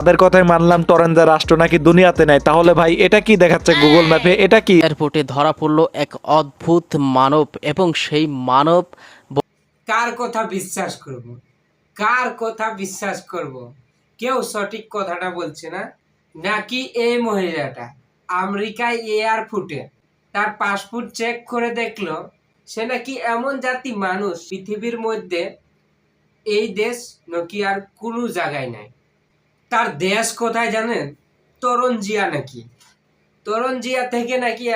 তাদের কথাই মানলাম টরেন্টের রাষ্ট্র নাকি দুনিয়াতে নাই। তাহলে ভাই এটা কি দেখাচ্ছে গুগল ম্যাপে এটা কি? এয়ারপোর্টে ধরা পড়ল এক অদ্ভুত মানব এবং সেই মানব কার কথা বিশ্বাস করব? কার কথা বিশ্বাস করব? কেউ সঠিক কথাটা বলছে না? নাকি এই মহিলাটা আমেরিকায় এয়ারপোর্টে তার পাসপোর্ট চেক করে দেখল? সে নাকি এমন জাতি মানুষ পৃথিবীর মধ্যে এই দেশ নাকি আর কোনো জায়গায় নাই। তার দেশ কোথায় জানেন? তরঞ্জিয়া নাকি। তরঞ্জিয়া থেকে নাকি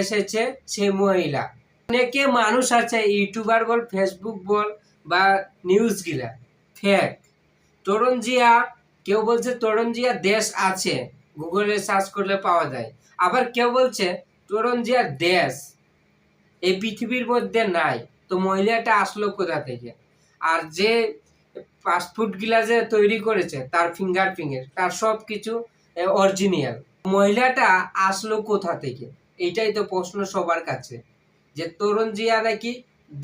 এসেছে সে মহিলা। অনেকে মানুষ আছে, ইউটিউবার বল, ফেসবুক বল বা নিউজ গিলা। ফেক তরঞ্জিয়া কেউ বলছে তরঞ্জিয়া দেশ আছে, গুগলে সার্চ করলে পাওয়া যায়। আবার কেউ বলছে তরঞ্জিয়ার দেশ, এই পৃথিবীর মধ্যে নাই। তো মহিলাটা আসলো কোথা থেকে? আর যে গিলা যে তৈরি করেছে তার ফিঙ্গার ফিঙ্গার তার সব কিছু অরিজিনাল মহিলাটা আসলো কোথা থেকে? এইটাই তো প্রশ্ন সবার কাছে যে তরুণ জিয়া নাকি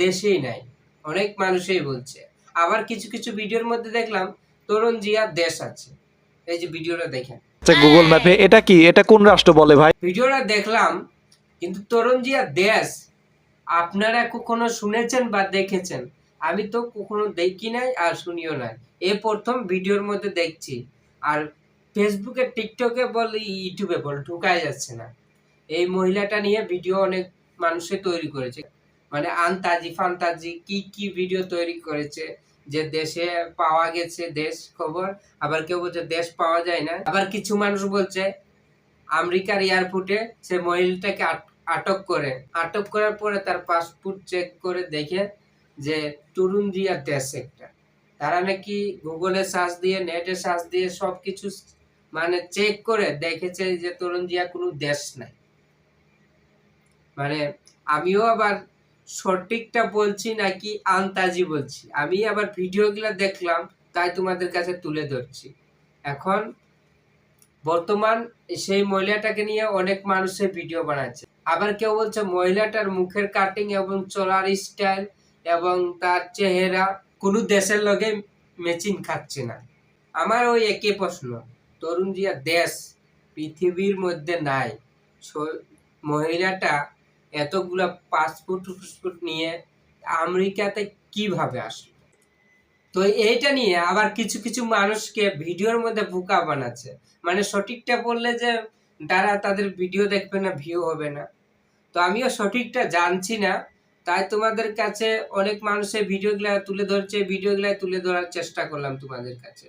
দেশেই নাই অনেক মানুষই বলছে। আবার কিছু কিছু ভিডিওর মধ্যে দেখলাম তরুণ জিয়া দেশ আছে। এই যে ভিডিওটা দেখেন। গুগল ম্যাপে এটা কি? এটা কোন রাষ্ট্র বলে ভাই? ভিডিওটা দেখলাম কিন্তু তরুণ জিয়া দেশ আপনারা কখনো শুনেছেন বা দেখেছেন? আমি তো কখনো দেখি নাই আর শুনিও নাই। এই প্রথম ভিডিওর মধ্যে দেখছি। আর ফেসবুকে, টিকটকে বল, ইউটিউবে বল, ঢুকাই যাচ্ছে না। এই মহিলাটা নিয়ে ভিডিও অনেক মানুষে তৈরি করেছে। মানে আনতাজি ফান্তাজি কি কি ভিডিও তৈরি করেছে, যে দেশে পাওয়া গেছে দেশ খবর, আবার কেউ বলছে দেশ পাওয়া যায় না। আবার কিছু মানুষ বলছে, আমেরিকার এয়ারপোর্টে সে মহিলাটাকে আট- আটক করে। আটক করার পরে তার পাসপোর্ট চেক করে দেখে যে তরুণ জিয়া দেশ একটা তারা নাকি গুগলে সার্চ দিয়ে নেটে সার্চ দিয়ে সব কিছু মানে চেক করে দেখেছে যে তরুণ জিয়া কোনো দেশ নাই। মানে আমিও আবার সঠিকটা বলছি নাকি আন্তাজি বলছি? আমি আবার ভিডিওগুলো দেখলাম, তাই তোমাদের কাছে তুলে ধরছি। এখন বর্তমান সেই মহিলাটাকে নিয়ে অনেক মানুষের ভিডিও বানাচ্ছে। আবার কেউ বলছে মহিলাটার মুখের কাটিং এবং চলার স্টাইল এবং তার চেহারা কোনো দেশের লগে ম্যাচিং খাচ্ছে না। আমার ওই একই প্রশ্ন, তরুণ জিয়া, দেশ পৃথিবীর মধ্যে নাই। মহিলাটা এতগুলা পাসপোর্ট ফুসপোর্ট নিয়ে আমেরিকাতে কীভাবে আসলো? তো এইটা নিয়ে আবার কিছু কিছু মানুষকে ভিডিওর মধ্যে বোকা বানাচ্ছে। মানে সঠিকটা বললে যে তারা তাদের ভিডিও দেখবে না ভিউ হবে না। তো আমিও সঠিকটা জানছি না। তাই তোমাদের কাছে অনেক মানুষের ভিডিওগুলা তুলে ধরছে ভিডিওগুলা তুলে ধরার চেষ্টা করলাম তোমাদের কাছে।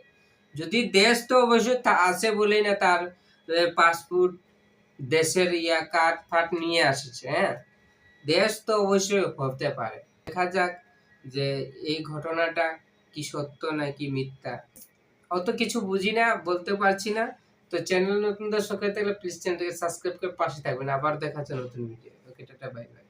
যদি দেশ তো অবশ্যই আছে বলেই না তার পাসপোর্ট দেশের ইয়া কার্ড ফাট নিয়ে আসছে হ্যাঁ? দেশ তো অবশ্যই হতে পারে। দেখা যাক যে এই ঘটনাটা কি সত্য নাকি মিথ্যা। অত কিছু বুঝি না, বলতে পারছি না। তো চ্যানেল নতুন দর্শক হয়ে থাকলে প্লিজ চ্যানেলটাকে সাবস্ক্রাইব করে পাশে থাকবেন। আবার দেখা হচ্ছে নতুন video okay, tata bye bye